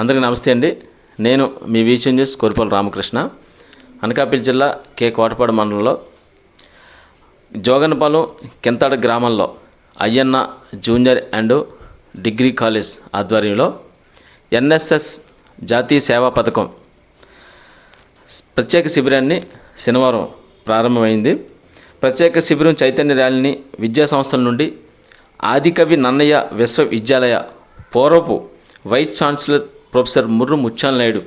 అందరికీ నమస్తే అండి. నేను మీ వీచీ న్యూస్ కోరిపల్లి రామకృష్ణ. అనకాపల్లి జిల్లా కే కోటపాడు మండలంలో జోగన్పాలెం కింతాడ గ్రామంలో Ayyanna junior and degree college ఆధ్వర్యంలో ఎన్ఎస్ఎస్ జాతీయ సేవా పథకం ప్రత్యేక శిబిరాన్ని శనివారం ప్రారంభమైంది. ప్రత్యేక శిబిరం చైతన్య ర్యాలీని విద్యా సంస్థల నుండి ఆదికవి నన్నయ్య విశ్వవిద్యాలయ పూర్వపు వైస్ ఛాన్సలర్ ప్రొఫెసర్ ముర్రు ముత్యాల నాయుడు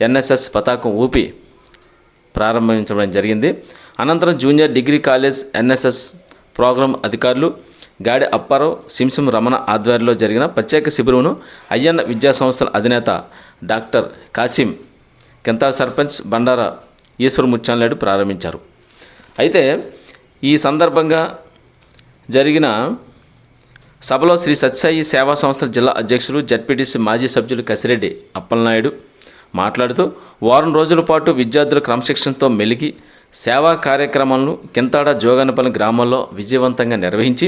ఎన్ఎస్ఎస్ పతాకం ఊపి ప్రారంభించడం జరిగింది. అనంతరం junior degree college NSS programme అధికారులు గాడి అప్పారావు సింసం రమణ ఆధ్వర్యంలో జరిగిన ప్రత్యేక శిబిరంను అయ్యన్న విద్యా సంస్థల అధినేత డాక్టర్ కాసిం కింతా సర్పంచ్ బండారా ఈశ్వర్ ముత్యాలనాయుడు ప్రారంభించారు. అయితే ఈ సందర్భంగా జరిగిన సభలో శ్రీ సత్యసాయి సేవా సంస్థల జిల్లా అధ్యక్షులు జడ్పీటీసీ మాజీ సభ్యులు కసిరెడ్డి అప్పలనాయుడు మాట్లాడుతూ వారం రోజుల పాటు విద్యార్థుల క్రమశిక్షణతో మెలిగి సేవా కార్యక్రమాలను కింతాడ జోగనపల్లి గ్రామంలో విజయవంతంగా నిర్వహించి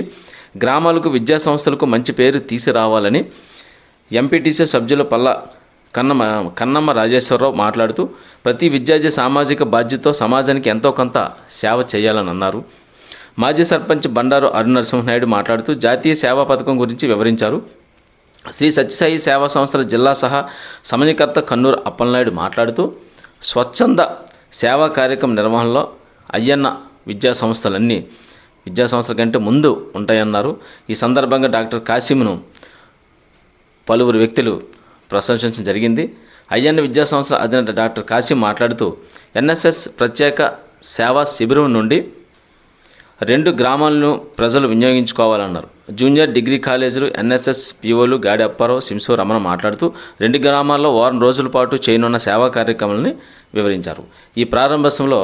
గ్రామాలకు విద్యా సంస్థలకు మంచి పేరు తీసుకురావాలని ఎంపీటీసీ సభ్యుల పల్ల కన్నమ్మ కన్నమ్మ రాజేశ్వరరావు మాట్లాడుతూ ప్రతి విద్యార్థి సామాజిక బాధ్యతతో సమాజానికి ఎంతో కొంత సేవ చేయాలని అన్నారు. మాజీ సర్పంచ్ బండారు అరుణ్ నరసింహనాయుడు మాట్లాడుతూ జాతీయ సేవా పథకం గురించి వివరించారు. శ్రీ సత్యసాయి సేవా సంస్థల జిల్లా సహా సమయకర్త కన్నూరు అప్పలనాయుడు మాట్లాడుతూ స్వచ్ఛంద సేవా కార్యక్రమం నిర్వహణలో అయ్యన్న విద్యా సంస్థలన్నీ విద్యా సంస్థల కంటే ముందు ఉంటాయన్నారు. ఈ సందర్భంగా డాక్టర్ కాసిమును పలువురు వ్యక్తులు ప్రశంసించడం జరిగింది. అయ్యన్న విద్యా సంస్థల అధినేత డాక్టర్ కాసిం మాట్లాడుతూ ఎన్ఎస్ఎస్ ప్రత్యేక సేవా శిబిరం నుండి రెండు గ్రామాలను ప్రజలు వినియోగించుకోవాలన్నారు. జూనియర్ డిగ్రీ కాలేజీలు ఎన్ఎస్ఎస్ పిఓలు గాడి అప్పారావు సింసో రమణ మాట్లాడుతూ రెండు గ్రామాల్లో వారం రోజుల పాటు చేయనున్న సేవా కార్యక్రమాలని వివరించారు. ఈ ప్రారంభోత్సవంలో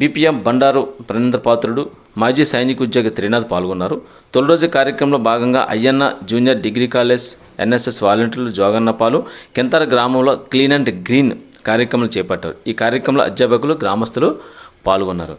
బీపీఎం బండారు ప్రణేంద్ర పాత్రుడు మాజీ సైనిక ఉద్యోగి త్రినాథ్ పాల్గొన్నారు. తొలి రోజు కార్యక్రమంలో భాగంగా Ayyanna junior degree college NSS వాలంటీర్లు జోగన్నపాలు కెంతర గ్రామంలో క్లీన్ అండ్ గ్రీన్ కార్యక్రమాలు చేపట్టారు. ఈ కార్యక్రమంలో అధ్యాపకులు గ్రామస్తులు పాల్గొన్నారు.